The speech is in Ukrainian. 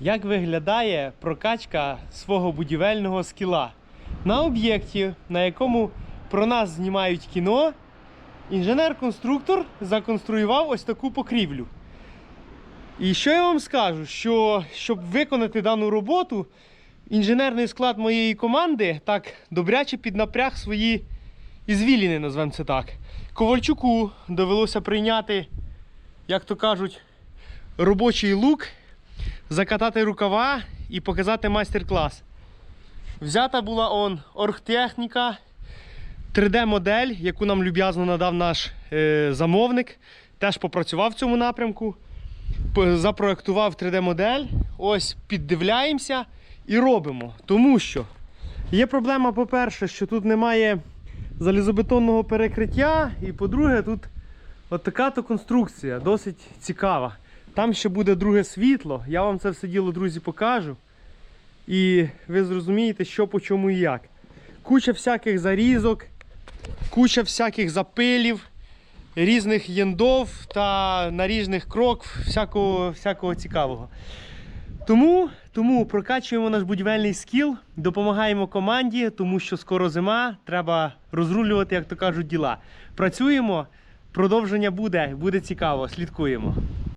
Як виглядає прокачка свого будівельного скіла? На об'єкті, на якому про нас знімають кіно, інженер-конструктор законструював ось таку покрівлю. І що я вам скажу? Що щоб виконати дану роботу, інженерний склад моєї команди так добряче піднапряг свої ізвіліни, назвемо це так. Ковальчуку довелося прийняти, як то кажуть, робочий лук, закатати рукава і показати майстер-клас. Взята була он оргтехніка, 3D-модель, яку нам люб'язно надав наш е, замовник. Теж попрацював в цьому напрямку. Запроектував 3D-модель. Ось піддивляємося і робимо. Тому що є проблема, по-перше, що тут немає залізобетонного перекриття. І по-друге, тут от така то конструкція, досить цікава. Там ще буде друге світло. Я вам це все діло, друзі, покажу. І ви зрозумієте, що по чому і як. Куча всяких зарізок, куча всяких запилів, різних єндов та наріжних крок, всякого, всякого цікавого. Тому, тому прокачуємо наш будівельний скіл, допомагаємо команді, тому що скоро зима, треба розрулювати, як то кажуть, діла. Працюємо, продовження буде, буде цікаво, слідкуємо.